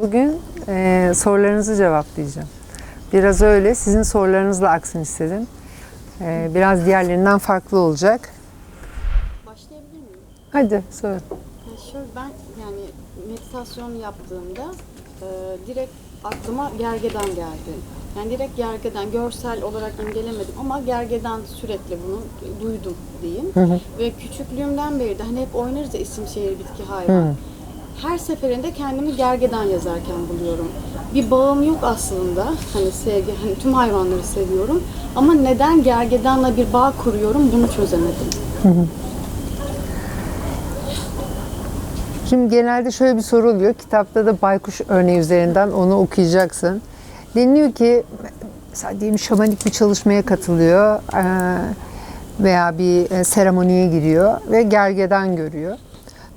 Bugün e, sorularınızı cevaplayacağım. Biraz öyle, sizin sorularınızla aksın istedim. E, biraz diğerlerinden farklı olacak. Başlayabilir miyim? Hadi sor. Ya şöyle ben yani meditasyon yaptığımda e, direkt aklıma gergedan geldi. Yani direkt gergedan görsel olarak imgelemedim ama gergedan sürekli bunu duydum diyeyim. Ve küçüklüğümden beri de hani hep oynarız ya isim şehir bitki hayvan. Her seferinde kendimi gergedan yazarken buluyorum. Bir bağım yok aslında. Hani sevgi, hani tüm hayvanları seviyorum. Ama neden gergedanla bir bağ kuruyorum bunu çözemedim. Şimdi genelde şöyle bir soru oluyor. Kitapta da baykuş örneği üzerinden onu okuyacaksın. Deniliyor ki mesela diyelim şamanik bir çalışmaya katılıyor veya bir seremoniye giriyor ve gergedan görüyor.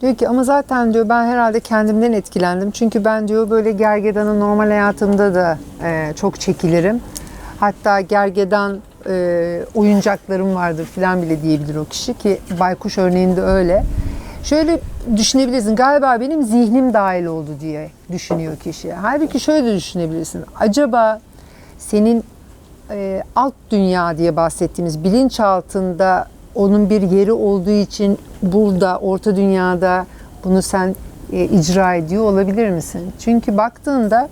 Diyor ki ama zaten diyor ben herhalde kendimden etkilendim. Çünkü ben diyor böyle gergedanı normal hayatımda da e, çok çekilirim. Hatta gergedan e, oyuncaklarım vardır falan bile diyebilir o kişi ki baykuş örneğinde öyle. Şöyle düşünebilirsin galiba benim zihnim dahil oldu diye düşünüyor kişi. Halbuki şöyle düşünebilirsin. Acaba senin e, alt dünya diye bahsettiğimiz bilinçaltında onun bir yeri olduğu için burada orta dünyada bunu sen e, icra ediyor olabilir misin? Çünkü baktığında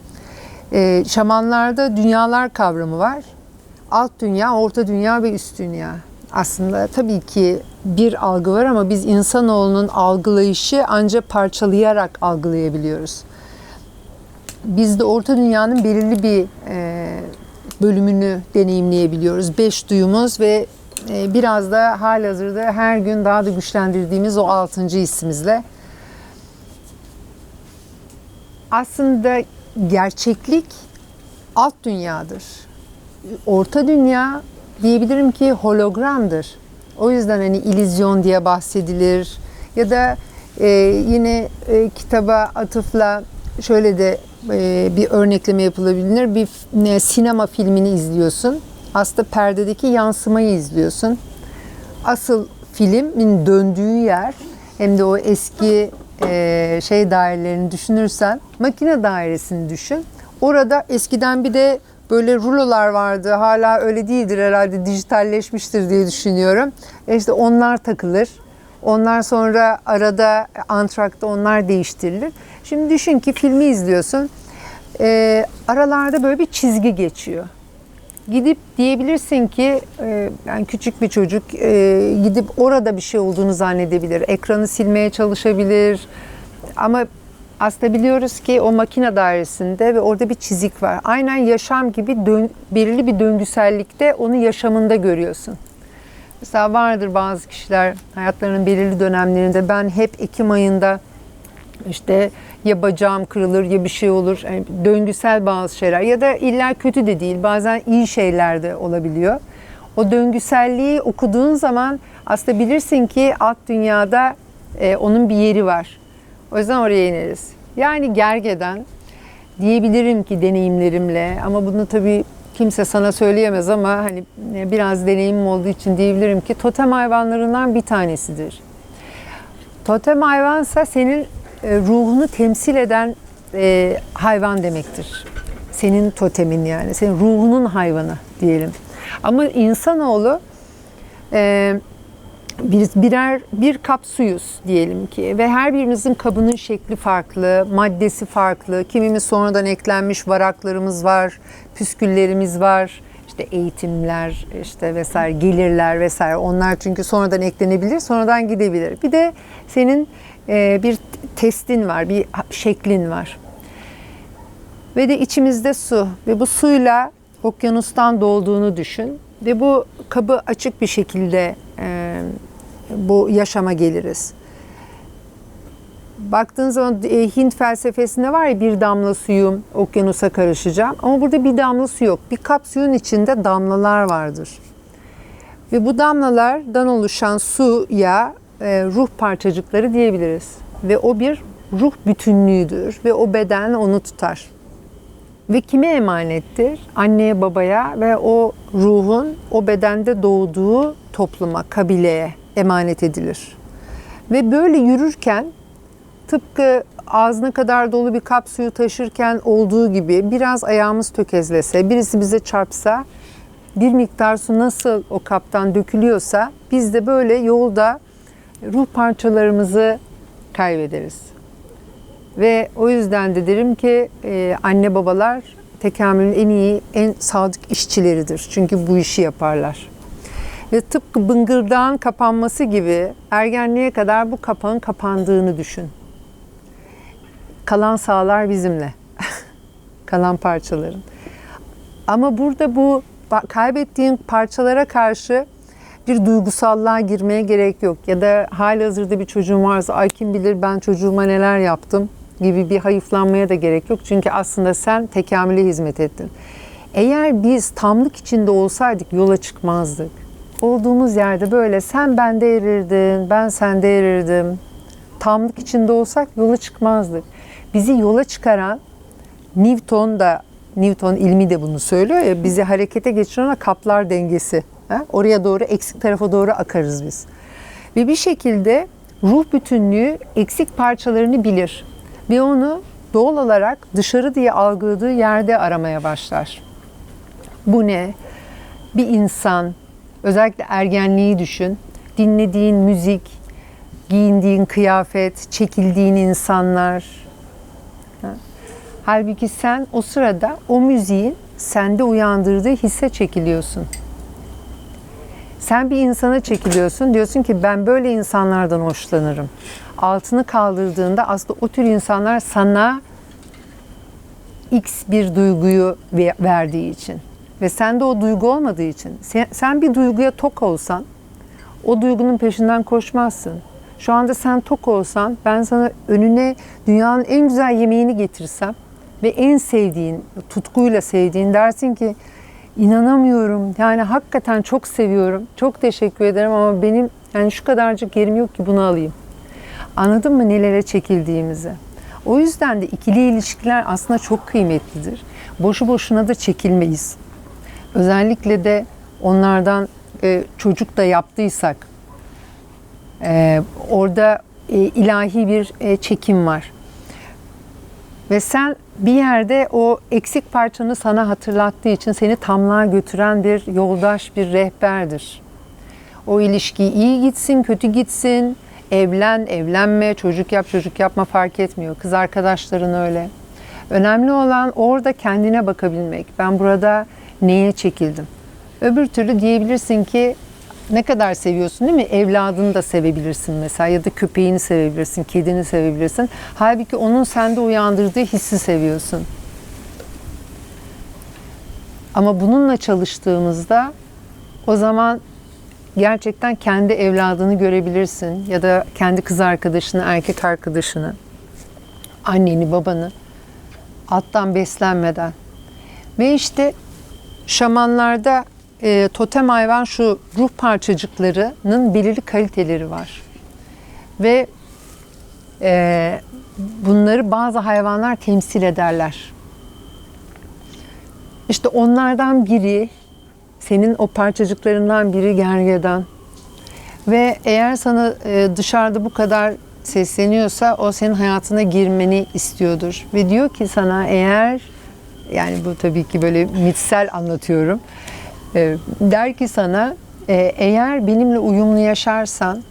e, şamanlarda dünyalar kavramı var. Alt dünya, orta dünya ve üst dünya. Aslında tabii ki bir algı var ama biz insanoğlunun algılayışı ancak parçalayarak algılayabiliyoruz biz de orta dünyanın belirli bir e, bölümünü deneyimleyebiliyoruz. Beş duyumuz ve biraz da halihazırda her gün daha da güçlendirdiğimiz o altıncı hissimizle. Aslında gerçeklik alt dünyadır. Orta dünya diyebilirim ki hologramdır. O yüzden hani illüzyon diye bahsedilir. Ya da e, yine e, kitaba atıfla şöyle de e, bir örnekleme yapılabilir. Bir f- sinema filmini izliyorsun. Aslında perdedeki yansımayı izliyorsun. Asıl filmin döndüğü yer hem de o eski e, şey dairelerini düşünürsen makine dairesini düşün. Orada eskiden bir de böyle rulolar vardı. Hala öyle değildir herhalde dijitalleşmiştir diye düşünüyorum. E işte onlar takılır. Onlar sonra arada antrakta onlar değiştirilir. Şimdi düşün ki filmi izliyorsun. E, aralarda böyle bir çizgi geçiyor. Gidip diyebilirsin ki e, yani küçük bir çocuk e, gidip orada bir şey olduğunu zannedebilir. Ekranı silmeye çalışabilir. Ama aslında biliyoruz ki o makine dairesinde ve orada bir çizik var. Aynen yaşam gibi dön, belirli bir döngüsellikte onu yaşamında görüyorsun. Mesela vardır bazı kişiler hayatlarının belirli dönemlerinde ben hep Ekim ayında işte ya bacağım kırılır ya bir şey olur. Yani döngüsel bazı şeyler ya da illa kötü de değil bazen iyi şeyler de olabiliyor. O döngüselliği okuduğun zaman aslında bilirsin ki alt dünyada e, onun bir yeri var. O yüzden oraya ineriz. Yani gergeden diyebilirim ki deneyimlerimle ama bunu tabii kimse sana söyleyemez ama hani e, biraz deneyimim olduğu için diyebilirim ki totem hayvanlarından bir tanesidir. Totem hayvansa senin ruhunu temsil eden e, hayvan demektir. Senin totemin yani, senin ruhunun hayvanı diyelim. Ama insanoğlu e, bir, birer bir kap suyuz diyelim ki ve her birimizin kabının şekli farklı, maddesi farklı. Kimimiz sonradan eklenmiş varaklarımız var, püsküllerimiz var. işte eğitimler, işte vesaire gelirler vesaire. Onlar çünkü sonradan eklenebilir, sonradan gidebilir. Bir de senin e, bir testin var, bir şeklin var. Ve de içimizde su ve bu suyla okyanustan dolduğunu düşün ve bu kabı açık bir şekilde e, bu yaşama geliriz. Baktığın zaman e, Hint felsefesinde var ya bir damla suyum okyanusa karışacağım ama burada bir damla su yok. Bir kap suyun içinde damlalar vardır. Ve bu damlalardan oluşan suya ruh parçacıkları diyebiliriz. Ve o bir ruh bütünlüğüdür ve o beden onu tutar. Ve kime emanettir? Anneye, babaya ve o ruhun o bedende doğduğu topluma, kabileye emanet edilir. Ve böyle yürürken tıpkı ağzına kadar dolu bir kap suyu taşırken olduğu gibi biraz ayağımız tökezlese, birisi bize çarpsa, bir miktar su nasıl o kaptan dökülüyorsa biz de böyle yolda ruh parçalarımızı kaybederiz. Ve o yüzden de derim ki e, anne babalar tekamülün en iyi, en sadık işçileridir. Çünkü bu işi yaparlar. Ve tıpkı bıngıldağın kapanması gibi ergenliğe kadar bu kapağın kapandığını düşün. Kalan sağlar bizimle. Kalan parçaların. Ama burada bu kaybettiğin parçalara karşı bir duygusallığa girmeye gerek yok. Ya da hali hazırda bir çocuğum varsa ay kim bilir ben çocuğuma neler yaptım gibi bir hayıflanmaya da gerek yok. Çünkü aslında sen tekamüle hizmet ettin. Eğer biz tamlık içinde olsaydık yola çıkmazdık. Olduğumuz yerde böyle sen bende erirdin, ben sende erirdim. Tamlık içinde olsak yola çıkmazdık. Bizi yola çıkaran Newton da Newton ilmi de bunu söylüyor ya bizi harekete geçiren kaplar dengesi. Ha? Oraya doğru eksik tarafa doğru akarız biz. Ve bir şekilde ruh bütünlüğü eksik parçalarını bilir ve onu doğal olarak dışarı diye algıladığı yerde aramaya başlar. Bu ne? Bir insan, özellikle ergenliği düşün. Dinlediğin müzik, giyindiğin kıyafet, çekildiğin insanlar, Halbuki sen o sırada o müziğin sende uyandırdığı hisse çekiliyorsun. Sen bir insana çekiliyorsun. Diyorsun ki ben böyle insanlardan hoşlanırım. Altını kaldırdığında aslında o tür insanlar sana X bir duyguyu ve- verdiği için ve sende o duygu olmadığı için sen, sen bir duyguya tok olsan o duygunun peşinden koşmazsın. Şu anda sen tok olsan ben sana önüne dünyanın en güzel yemeğini getirsem ve en sevdiğin, tutkuyla sevdiğin dersin ki inanamıyorum. Yani hakikaten çok seviyorum. Çok teşekkür ederim ama benim yani şu kadarcık yerim yok ki bunu alayım. Anladın mı nelere çekildiğimizi? O yüzden de ikili ilişkiler aslında çok kıymetlidir. Boşu boşuna da çekilmeyiz. Özellikle de onlardan e, çocuk da yaptıysak e, orada e, ilahi bir e, çekim var. Ve sen bir yerde o eksik parçanı sana hatırlattığı için seni tamlığa götüren bir yoldaş, bir rehberdir. O ilişki iyi gitsin, kötü gitsin, evlen, evlenme, çocuk yap, çocuk yapma fark etmiyor. Kız arkadaşların öyle. Önemli olan orada kendine bakabilmek. Ben burada neye çekildim? Öbür türlü diyebilirsin ki ne kadar seviyorsun değil mi? Evladını da sevebilirsin mesela ya da köpeğini sevebilirsin, kedini sevebilirsin. Halbuki onun sende uyandırdığı hissi seviyorsun. Ama bununla çalıştığımızda o zaman gerçekten kendi evladını görebilirsin ya da kendi kız arkadaşını, erkek arkadaşını, anneni, babanı alttan beslenmeden. Ve işte şamanlarda e, totem hayvan şu ruh parçacıklarının belirli kaliteleri var. Ve e, bunları bazı hayvanlar temsil ederler. İşte onlardan biri, senin o parçacıklarından biri gergedan. Ve eğer sana e, dışarıda bu kadar sesleniyorsa o senin hayatına girmeni istiyordur. Ve diyor ki sana eğer, yani bu tabii ki böyle mitsel anlatıyorum. E, der ki sana e, eğer benimle uyumlu yaşarsan,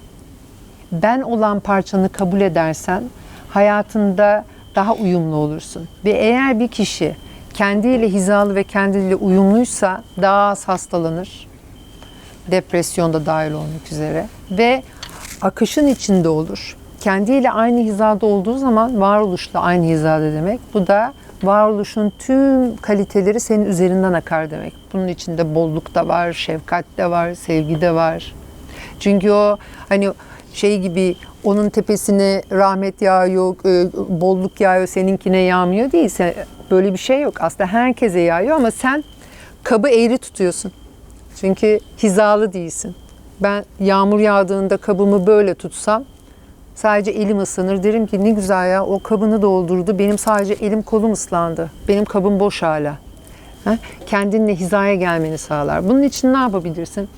ben olan parçanı kabul edersen hayatında daha uyumlu olursun. Ve eğer bir kişi kendiyle hizalı ve kendiyle uyumluysa daha az hastalanır. Depresyonda dahil olmak üzere. Ve akışın içinde olur. Kendiyle aynı hizada olduğu zaman varoluşla aynı hizada demek. Bu da varoluşun tüm kaliteleri senin üzerinden akar demek. Bunun içinde bolluk da var, şefkat de var, sevgi de var. Çünkü o hani şey gibi onun tepesine rahmet yağıyor, e, bolluk yağıyor, seninkine yağmıyor değilse böyle bir şey yok. Aslında herkese yağıyor ama sen kabı eğri tutuyorsun. Çünkü hizalı değilsin. Ben yağmur yağdığında kabımı böyle tutsam sadece elim ıslanır. Derim ki ne güzel ya o kabını doldurdu. Benim sadece elim kolum ıslandı. Benim kabım boş hala. Ha? Kendinle hizaya gelmeni sağlar. Bunun için ne yapabilirsin?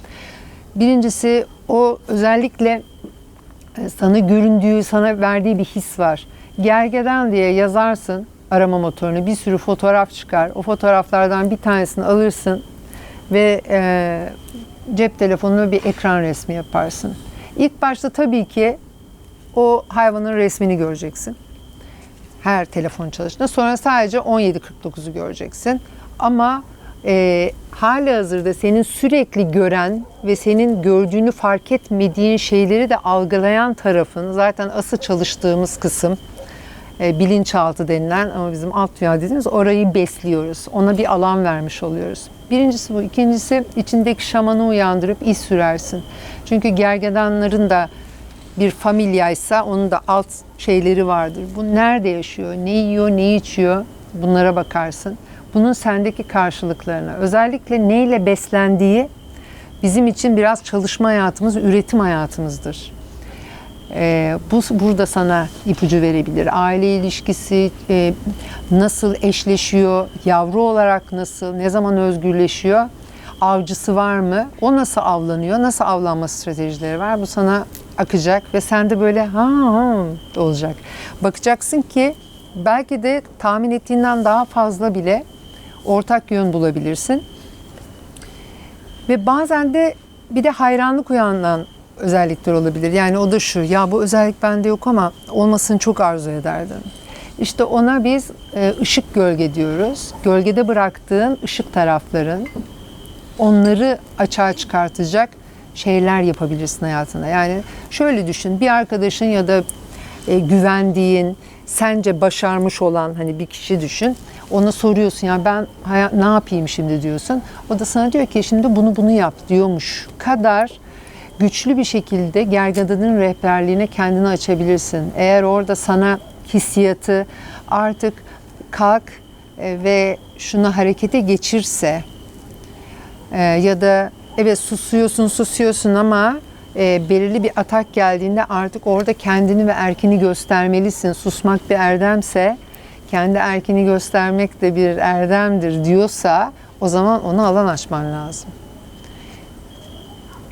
Birincisi o özellikle e, sana göründüğü, sana verdiği bir his var. Gergedan diye yazarsın arama motorunu bir sürü fotoğraf çıkar. O fotoğraflardan bir tanesini alırsın ve e, cep telefonuna bir ekran resmi yaparsın. İlk başta tabii ki o hayvanın resmini göreceksin. Her telefon çalıştığında. Sonra sadece 17.49'u göreceksin. Ama e, hali hazırda senin sürekli gören ve senin gördüğünü fark etmediğin şeyleri de algılayan tarafın zaten asıl çalıştığımız kısım e, bilinçaltı denilen ama bizim alt dünya dediğimiz orayı besliyoruz. Ona bir alan vermiş oluyoruz. Birincisi bu. İkincisi içindeki şamanı uyandırıp iz sürersin. Çünkü gergedanların da bir familyaysa onun da alt şeyleri vardır. Bu nerede yaşıyor, ne yiyor, ne içiyor bunlara bakarsın. Bunun sendeki karşılıklarına, özellikle neyle beslendiği bizim için biraz çalışma hayatımız, üretim hayatımızdır. Ee, bu burada sana ipucu verebilir. Aile ilişkisi e, nasıl eşleşiyor, yavru olarak nasıl, ne zaman özgürleşiyor, avcısı var mı, o nasıl avlanıyor, nasıl avlanma stratejileri var. Bu sana akacak ve sen de böyle ha, ha olacak. Bakacaksın ki belki de tahmin ettiğinden daha fazla bile ortak yön bulabilirsin. Ve bazen de bir de hayranlık uyanan özellikler olabilir. Yani o da şu, ya bu özellik bende yok ama olmasını çok arzu ederdim. İşte ona biz e, ışık gölge diyoruz. Gölgede bıraktığın ışık tarafların onları açığa çıkartacak şeyler yapabilirsin hayatında. Yani şöyle düşün, bir arkadaşın ya da e, güvendiğin, sence başarmış olan hani bir kişi düşün. Ona soruyorsun ya ben haya- ne yapayım şimdi diyorsun. O da sana diyor ki şimdi bunu bunu yap diyormuş kadar güçlü bir şekilde gergadanın rehberliğine kendini açabilirsin. Eğer orada sana hissiyatı artık kalk e, ve şunu harekete geçirse e, ya da evet susuyorsun susuyorsun ama e, belirli bir atak geldiğinde artık orada kendini ve erkini göstermelisin. Susmak bir erdemse kendi erkini göstermek de bir erdemdir diyorsa o zaman ona alan açman lazım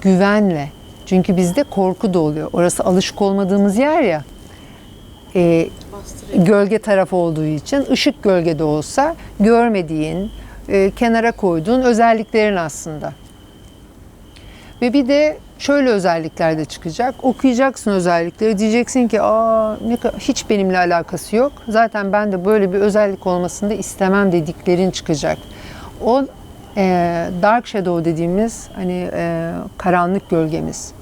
güvenle. Çünkü bizde korku da oluyor. Orası alışık olmadığımız yer ya. E, gölge tarafı olduğu için ışık gölgede olsa görmediğin, e, kenara koyduğun özelliklerin aslında. Ve bir de şöyle özellikler de çıkacak. Okuyacaksın özellikleri. Diyeceksin ki Aa, ne hiç benimle alakası yok. Zaten ben de böyle bir özellik olmasını da istemem dediklerin çıkacak. O e, dark shadow dediğimiz hani e, karanlık gölgemiz.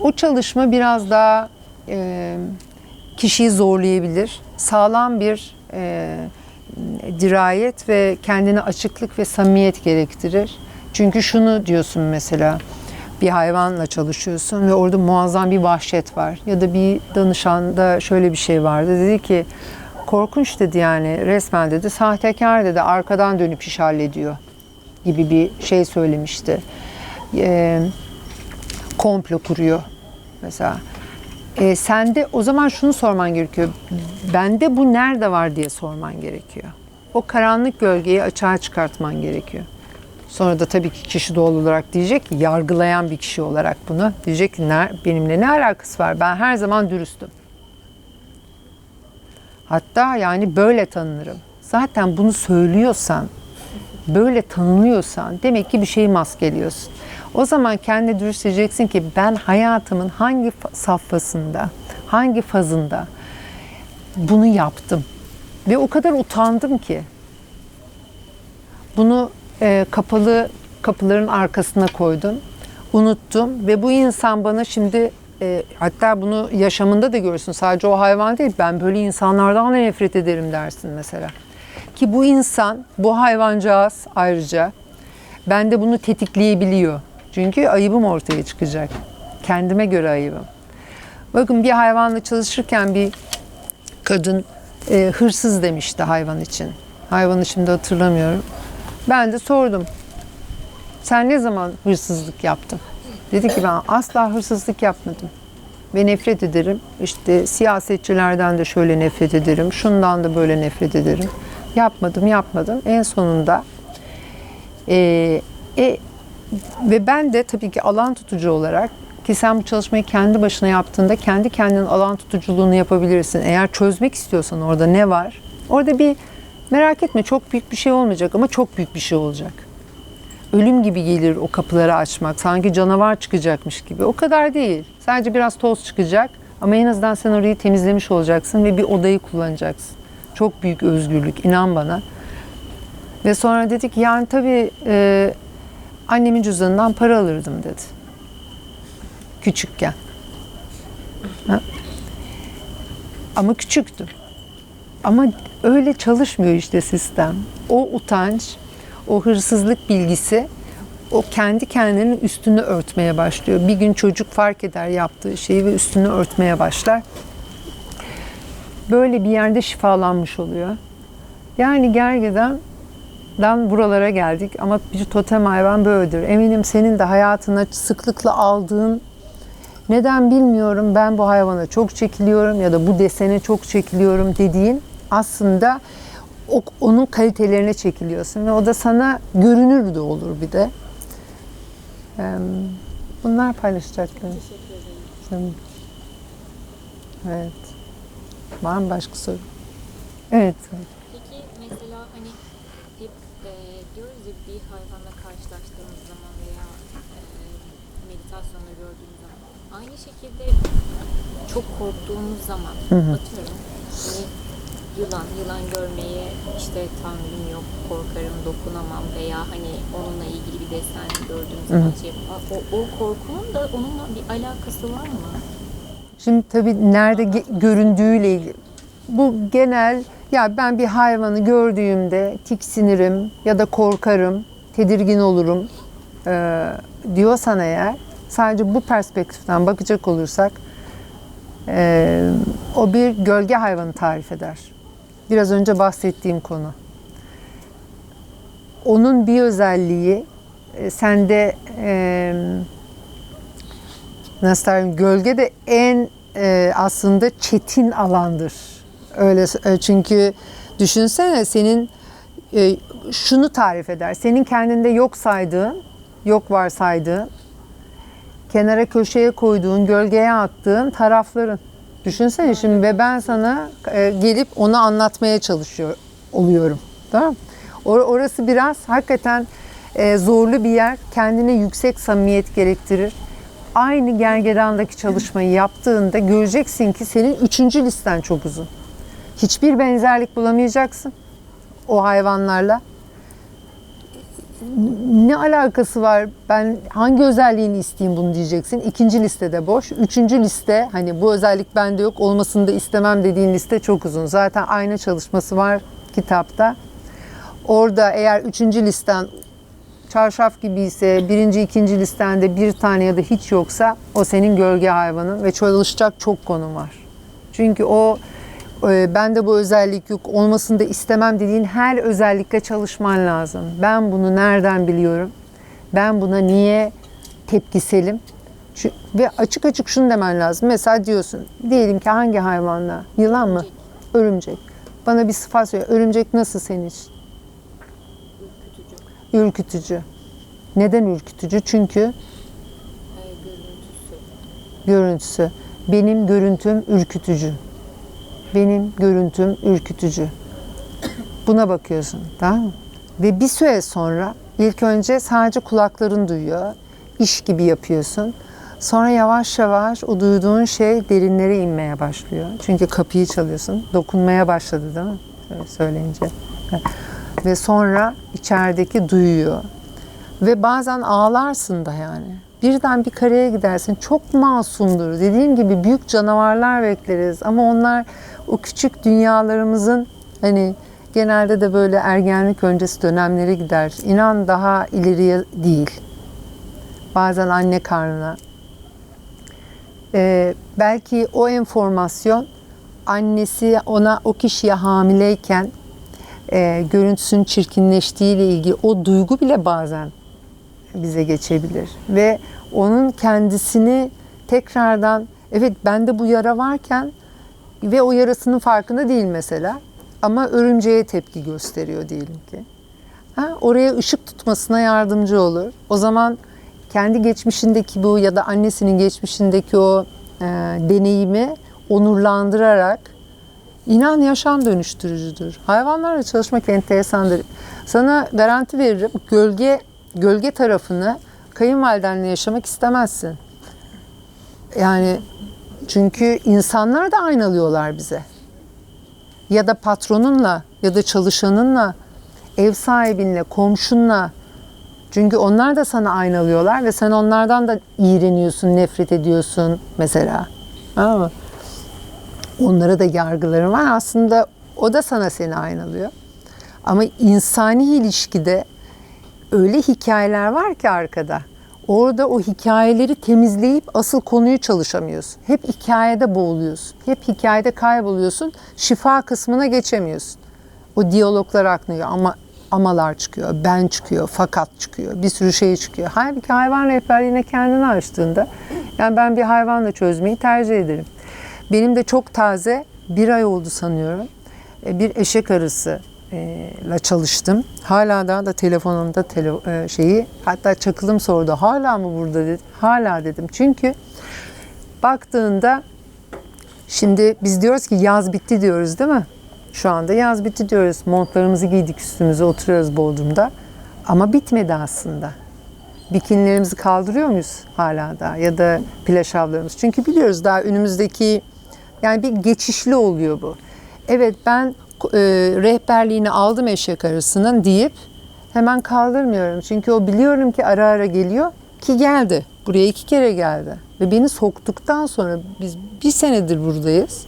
O çalışma biraz daha e, kişiyi zorlayabilir. Sağlam bir e, dirayet ve kendine açıklık ve samimiyet gerektirir. Çünkü şunu diyorsun mesela bir hayvanla çalışıyorsun ve orada muazzam bir vahşet var. Ya da bir danışanda şöyle bir şey vardı. Dedi ki korkunç dedi yani resmen dedi sahtekar dedi arkadan dönüp iş hallediyor gibi bir şey söylemişti. Ee, komplo kuruyor mesela. E, sende o zaman şunu sorman gerekiyor. Bende bu nerede var diye sorman gerekiyor. O karanlık gölgeyi açığa çıkartman gerekiyor. Sonra da tabii ki kişi doğal olarak diyecek ki yargılayan bir kişi olarak bunu diyecek ki "Ne- benimle ne alakası var? Ben her zaman dürüstüm. Hatta yani böyle tanınırım. Zaten bunu söylüyorsan, böyle tanınıyorsan demek ki bir şeyi maskeliyorsun. O zaman kendine dürüst diyeceksin ki ben hayatımın hangi safhasında, hangi fazında bunu yaptım. Ve o kadar utandım ki. Bunu e, kapalı kapıların arkasına koydum. Unuttum ve bu insan bana şimdi e, hatta bunu yaşamında da görürsün. Sadece o hayvan değil. Ben böyle insanlardan da nefret ederim dersin mesela. Ki bu insan, bu hayvancağız ayrıca bende bunu tetikleyebiliyor. Çünkü ayıbım ortaya çıkacak. Kendime göre ayıbım. Bakın bir hayvanla çalışırken bir kadın e, hırsız demişti hayvan için. Hayvanı şimdi hatırlamıyorum. Ben de sordum. Sen ne zaman hırsızlık yaptın? Dedi ki ben asla hırsızlık yapmadım. Ve nefret ederim. İşte siyasetçilerden de şöyle nefret ederim. Şundan da böyle nefret ederim. Yapmadım, yapmadım. En sonunda e, e, ve ben de tabii ki alan tutucu olarak Ki sen bu çalışmayı kendi başına yaptığında kendi kendinin alan tutuculuğunu yapabilirsin. Eğer çözmek istiyorsan orada ne var? Orada bir merak etme çok büyük bir şey olmayacak ama çok büyük bir şey olacak. Ölüm gibi gelir o kapıları açmak. Sanki canavar çıkacakmış gibi. O kadar değil. Sadece biraz toz çıkacak ama en azından sen orayı temizlemiş olacaksın ve bir odayı kullanacaksın. Çok büyük özgürlük inan bana. Ve sonra dedik yani tabii e, annemin cüzdanından para alırdım dedi. Küçükken. Ha? Ama küçüktüm. Ama öyle çalışmıyor işte sistem. O utanç, o hırsızlık bilgisi o kendi kendinin üstünü örtmeye başlıyor. Bir gün çocuk fark eder yaptığı şeyi ve üstünü örtmeye başlar. Böyle bir yerde şifalanmış oluyor. Yani gergedan buralara geldik ama bir totem hayvan böyledir. Eminim senin de hayatına sıklıkla aldığın neden bilmiyorum ben bu hayvana çok çekiliyorum ya da bu desene çok çekiliyorum dediğin aslında o, onun kalitelerine çekiliyorsun ve o da sana görünür de olur bir de. Ee, Bunlar paylaşacaklarım. Canım. Evet. Var mı başka soru? Evet. Peki mesela hani hep e, diyoruz ya bir hayvanla karşılaştığımız zaman veya e, meditasyonda gördüğümüz zaman aynı şekilde çok korktuğumuz zaman atıyorum hani yılan, yılan görmeye işte tahammülüm yok, korkarım, dokunamam veya hani onunla ilgili bir desen gördüğüm zaman şey o, o korkunun da onunla bir alakası var mı? Şimdi tabii nerede ge- göründüğüyle ilgili. Bu genel ya ben bir hayvanı gördüğümde tiksinirim ya da korkarım, tedirgin olurum e, diyorsan eğer sadece bu perspektiften bakacak olursak e, o bir gölge hayvanı tarif eder. Biraz önce bahsettiğim konu. Onun bir özelliği e, sende e, nasıl diyeyim, gölge de en e, aslında çetin alandır. Öyle e, çünkü düşünsene senin e, şunu tarif eder. Senin kendinde yok saydığın, yok varsaydığın, kenara köşeye koyduğun, gölgeye attığın tarafların. Düşünsene şimdi ve ben sana e, gelip onu anlatmaya çalışıyor oluyorum. Tamam? Or- Orası biraz hakikaten e, zorlu bir yer. Kendine yüksek samimiyet gerektirir. Aynı gergedandaki çalışmayı yaptığında göreceksin ki senin üçüncü listen çok uzun. Hiçbir benzerlik bulamayacaksın o hayvanlarla. Ne alakası var? Ben hangi özelliğini isteyeyim bunu diyeceksin. İkinci listede boş. Üçüncü liste hani bu özellik bende yok olmasını da istemem dediğin liste çok uzun. Zaten aynı çalışması var kitapta. Orada eğer üçüncü listen çarşaf gibi ise birinci, ikinci listende bir tane ya da hiç yoksa o senin gölge hayvanın ve çalışacak çok konu var. Çünkü o e, bende bu özellik yok olmasını da istemem dediğin her özellikle çalışman lazım. Ben bunu nereden biliyorum? Ben buna niye tepkiselim? Ve açık açık şunu demen lazım. Mesela diyorsun diyelim ki hangi hayvanla? Yılan mı? Örümcek. Bana bir sıfat söyle. Örümcek nasıl senin için? Ürkütücü. Neden ürkütücü? Çünkü E, görüntüsü. görüntüsü. Benim görüntüm ürkütücü. Benim görüntüm ürkütücü. Buna bakıyorsun, tamam mı? Ve bir süre sonra ilk önce sadece kulakların duyuyor. iş gibi yapıyorsun. Sonra yavaş yavaş o duyduğun şey derinlere inmeye başlıyor. Çünkü kapıyı çalıyorsun. Dokunmaya başladı değil mi? Öyle söyleyince. Ve sonra içerideki duyuyor. Ve bazen ağlarsın da yani. Birden bir kareye gidersin. Çok masumdur. Dediğim gibi büyük canavarlar bekleriz. Ama onlar o küçük dünyalarımızın hani genelde de böyle ergenlik öncesi dönemlere gider. İnan daha ileriye değil. Bazen anne karnına. Ee, belki o enformasyon annesi ona o kişiye hamileyken e, görüntüsünün çirkinleştiğiyle ilgili o duygu bile bazen bize geçebilir ve onun kendisini tekrardan evet bende bu yara varken ve o yarasının farkında değil mesela ama örümceğe tepki gösteriyor diyelim ki. Ha, oraya ışık tutmasına yardımcı olur. O zaman kendi geçmişindeki bu ya da annesinin geçmişindeki o e, deneyimi onurlandırarak inan yaşam dönüştürücüdür. Hayvanlarla çalışmak enteresandır. Sana garanti veririm gölge gölge tarafını kayınvalidenle yaşamak istemezsin. Yani çünkü insanlar da aynalıyorlar bize. Ya da patronunla ya da çalışanınla, ev sahibinle, komşunla. Çünkü onlar da sana aynalıyorlar ve sen onlardan da iğreniyorsun, nefret ediyorsun mesela. Ama onlara da yargıların var. Aslında o da sana seni aynalıyor. Ama insani ilişkide öyle hikayeler var ki arkada. Orada o hikayeleri temizleyip asıl konuyu çalışamıyorsun. Hep hikayede boğuluyorsun. Hep hikayede kayboluyorsun. Şifa kısmına geçemiyorsun. O diyaloglar akmıyor ama amalar çıkıyor, ben çıkıyor, fakat çıkıyor, bir sürü şey çıkıyor. Halbuki hayvan rehberliğine kendini açtığında, yani ben bir hayvanla çözmeyi tercih ederim. Benim de çok taze, bir ay oldu sanıyorum, e, bir eşek arısı ile çalıştım. Hala daha da telefonumda tele, şeyi hatta çakılım sordu. Hala mı burada dedi. Hala dedim. Çünkü baktığında şimdi biz diyoruz ki yaz bitti diyoruz değil mi? Şu anda yaz bitti diyoruz. Montlarımızı giydik üstümüze oturuyoruz Bodrum'da. Ama bitmedi aslında. Bikinilerimizi kaldırıyor muyuz hala da ya da plaj havlarımız? Çünkü biliyoruz daha önümüzdeki yani bir geçişli oluyor bu. Evet ben e, rehberliğini aldım eşek arısının deyip hemen kaldırmıyorum. Çünkü o biliyorum ki ara ara geliyor ki geldi. Buraya iki kere geldi. Ve beni soktuktan sonra biz bir senedir buradayız.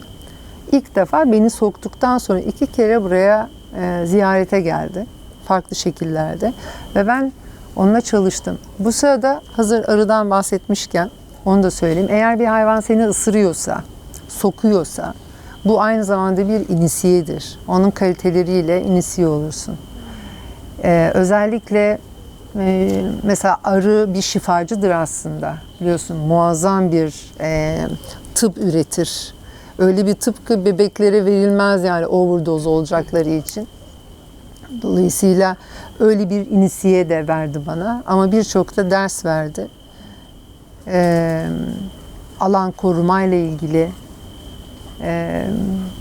İlk defa beni soktuktan sonra iki kere buraya e, ziyarete geldi. Farklı şekillerde. Ve ben onunla çalıştım. Bu sırada hazır arıdan bahsetmişken onu da söyleyeyim. Eğer bir hayvan seni ısırıyorsa, sokuyorsa bu aynı zamanda bir inisiyedir. Onun kaliteleriyle inisiye olursun. Ee, özellikle e, mesela arı bir şifacıdır aslında. Biliyorsun muazzam bir e, tıp üretir. Öyle bir tıpkı bebeklere verilmez yani overdose olacakları için. Dolayısıyla öyle bir inisiye de verdi bana ama birçok da ders verdi. Ee, alan korumayla ilgili ee,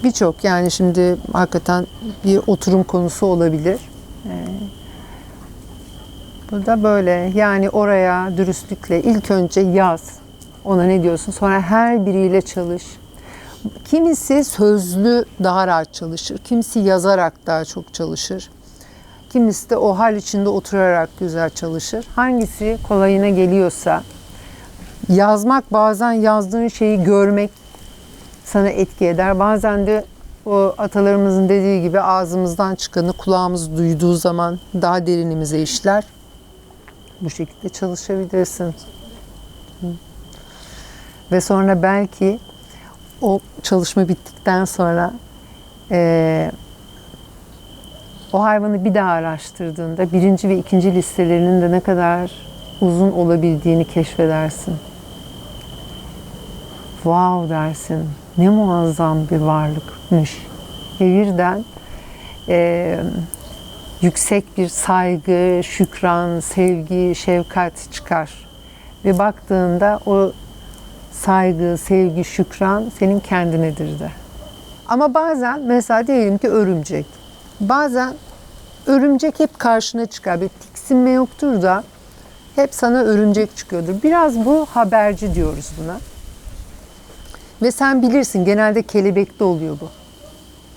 birçok yani şimdi hakikaten bir oturum konusu olabilir. Ee, bu da böyle yani oraya dürüstlükle ilk önce yaz. Ona ne diyorsun? Sonra her biriyle çalış. Kimisi sözlü daha rahat çalışır. Kimisi yazarak daha çok çalışır. Kimisi de o hal içinde oturarak güzel çalışır. Hangisi kolayına geliyorsa yazmak bazen yazdığın şeyi görmek sana etki eder. Bazen de o atalarımızın dediği gibi ağzımızdan çıkanı kulağımız duyduğu zaman daha derinimize işler. Bu şekilde çalışabilirsin. Ve sonra belki o çalışma bittikten sonra eee, o hayvanı bir daha araştırdığında birinci ve ikinci listelerinin de ne kadar uzun olabildiğini keşfedersin. Wow dersin. Ne muazzam bir varlıkmış. Ve birden eee, yüksek bir saygı, şükran, sevgi, şefkat çıkar. Ve baktığında o saygı, sevgi, şükran senin kendinedir de. Ama bazen mesela diyelim ki örümcek. Bazen örümcek hep karşına çıkar. Bir tiksinme yoktur da hep sana örümcek çıkıyordur. Biraz bu haberci diyoruz buna. Ve sen bilirsin genelde kelebekte oluyor bu.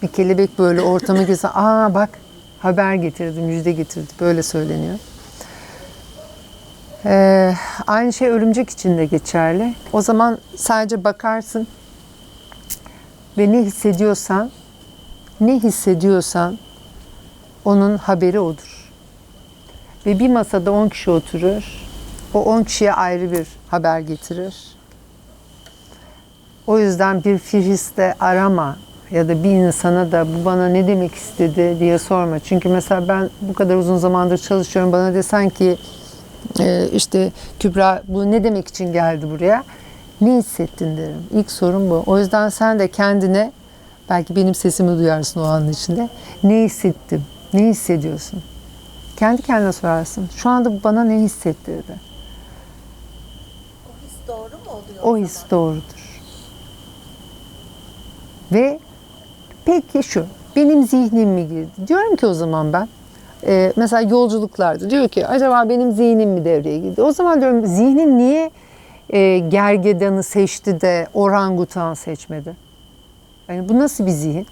Bir kelebek böyle ortama girse aa bak haber getirdi, müjde getirdi böyle söyleniyor. Ee, aynı şey örümcek için de geçerli. O zaman sadece bakarsın ve ne hissediyorsan, ne hissediyorsan onun haberi odur. Ve bir masada 10 kişi oturur. O 10 kişiye ayrı bir haber getirir. O yüzden bir firiste arama ya da bir insana da bu bana ne demek istedi diye sorma. Çünkü mesela ben bu kadar uzun zamandır çalışıyorum. Bana desen ki e, işte Kübra bu ne demek için geldi buraya? Ne hissettin derim. İlk sorun bu. O yüzden sen de kendine belki benim sesimi duyarsın o anın içinde. Ne hissettim? Ne hissediyorsun? Kendi kendine sorarsın. Şu anda bu bana ne hissettirdi? oluyor. O his doğrudur. Ve peki şu, benim zihnim mi girdi? Diyorum ki o zaman ben, e, mesela yolculuklarda diyor ki acaba benim zihnim mi devreye girdi? O zaman diyorum zihnin niye e, gergedanı seçti de orangutan seçmedi? Yani bu nasıl bir zihin?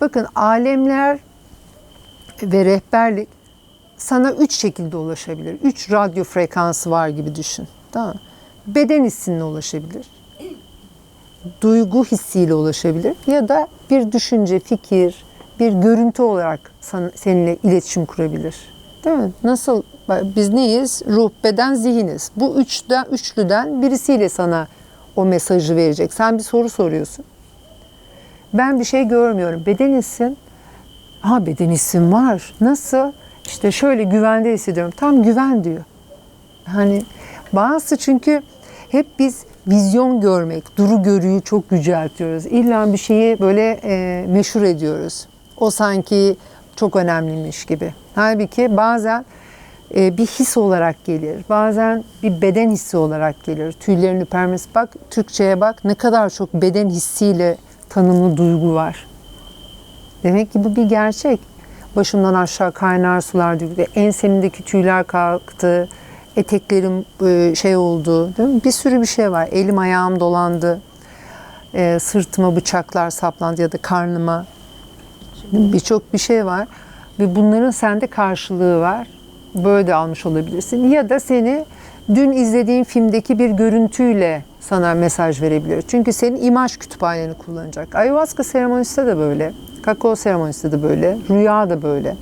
Bakın alemler ve rehberlik sana üç şekilde ulaşabilir. Üç radyo frekansı var gibi düşün. Tamam? Beden hissinle ulaşabilir. Duygu hissiyle ulaşabilir. Ya da bir düşünce, fikir, bir görüntü olarak seninle iletişim kurabilir. Değil mi? Nasıl? Biz neyiz? Ruh, beden, zihiniz. Bu üçten, üçlüden birisiyle sana o mesajı verecek. Sen bir soru soruyorsun. Ben bir şey görmüyorum. Beden hissin Ha beden hissim var. Nasıl? İşte şöyle güvende hissediyorum. Tam güven diyor. Hani bazısı çünkü hep biz vizyon görmek, duru görüyü çok yüceltiyoruz. İlla bir şeyi böyle e, meşhur ediyoruz. O sanki çok önemliymiş gibi. Halbuki bazen e, bir his olarak gelir. Bazen bir beden hissi olarak gelir. Tüylerin ürpermesi. Bak Türkçe'ye bak ne kadar çok beden hissiyle tanımlı duygu var. Demek ki bu bir gerçek. Başımdan aşağı kaynar sular döküldü. Ensemindeki tüyler kalktı. Eteklerim e, şey oldu. Değil mi? Bir sürü bir şey var. Elim ayağım dolandı. E, sırtıma bıçaklar saplandı ya da karnıma. Birçok bir şey var. Ve bunların sende karşılığı var. Böyle de almış olabilirsin. Ya da seni dün izlediğin filmdeki bir görüntüyle sana mesaj verebilir. Çünkü senin imaj kütüphaneni kullanacak. Ayahuasca seremonisi de böyle. Kakao seremonisi de böyle. Rüya da böyle.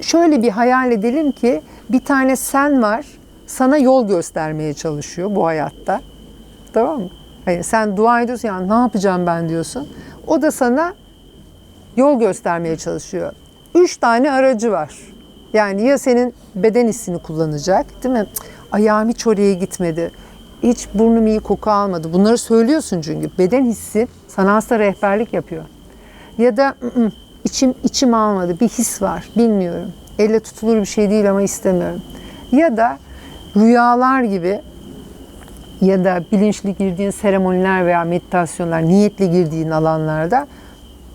Şöyle bir hayal edelim ki bir tane sen var. Sana yol göstermeye çalışıyor bu hayatta. Tamam mı? Hayır, sen dua ediyorsun ya ne yapacağım ben diyorsun. O da sana yol göstermeye çalışıyor. Üç tane aracı var. Yani ya senin beden hissini kullanacak değil mi? Ayağım hiç oraya gitmedi. Hiç burnum iyi koku almadı. Bunları söylüyorsun çünkü. Beden hissi sana aslında rehberlik yapıyor. Ya da "Mm, mm, içim içim almadı. Bir his var. Bilmiyorum. Elle tutulur bir şey değil ama istemiyorum. Ya da rüyalar gibi ya da bilinçli girdiğin seremoniler veya meditasyonlar, niyetli girdiğin alanlarda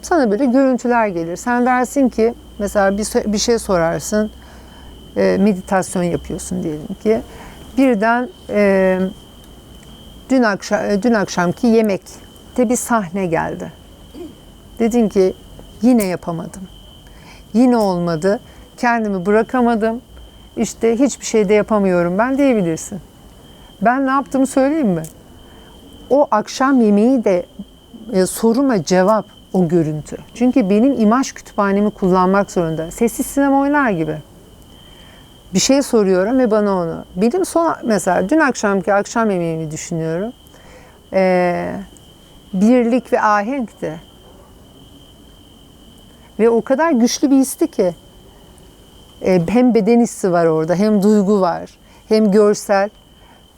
sana böyle görüntüler gelir. Sen dersin ki mesela bir, bir şey sorarsın, e, meditasyon yapıyorsun diyelim ki. Birden e, dün akşam dün akşamki yemekte bir sahne geldi. Dedin ki yine yapamadım. Yine olmadı. Kendimi bırakamadım. İşte hiçbir şey de yapamıyorum ben diyebilirsin. Ben ne yaptığımı söyleyeyim mi? O akşam yemeği de e, soruma cevap o görüntü. Çünkü benim imaj kütüphanemi kullanmak zorunda. Sessiz sinema oynar gibi. Bir şey soruyorum ve bana onu. Benim son mesela dün akşamki akşam yemeğimi düşünüyorum. Ee, birlik ve ahenkti. Ve o kadar güçlü bir histi ki. Ee, hem beden hissi var orada, hem duygu var, hem görsel.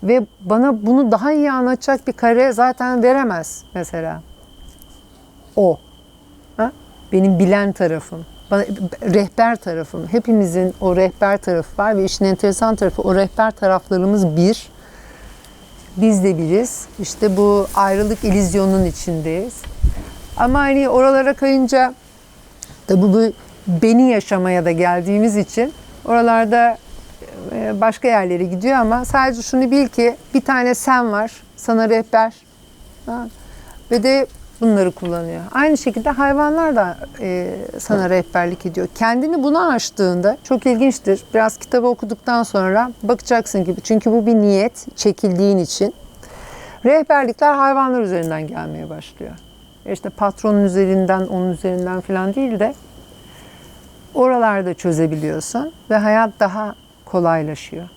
Ve bana bunu daha iyi anlatacak bir kare zaten veremez mesela. O. Ha? Benim bilen tarafım. Bana, rehber tarafım. Hepimizin o rehber tarafı var ve işin enteresan tarafı o rehber taraflarımız bir. Biz de biriz. İşte bu ayrılık ilizyonunun içindeyiz. Ama hani oralara kayınca tabi bu beni yaşamaya da geldiğimiz için oralarda e, başka yerlere gidiyor ama sadece şunu bil ki bir tane sen var, sana rehber. Ve de bunları kullanıyor. Aynı şekilde hayvanlar da e, sana rehberlik ediyor. Kendini buna açtığında çok ilginçtir. Biraz kitabı okuduktan sonra bakacaksın gibi. Çünkü bu bir niyet çekildiğin için. Rehberlikler hayvanlar üzerinden gelmeye başlıyor. İşte patronun üzerinden, onun üzerinden falan değil de oralarda çözebiliyorsun ve hayat daha kolaylaşıyor.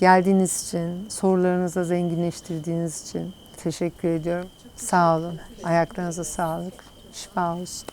Geldiğiniz için, sorularınızla zenginleştirdiğiniz için teşekkür ediyorum. Sağ olun. Ayaklarınıza sağlık. Şifa olsun.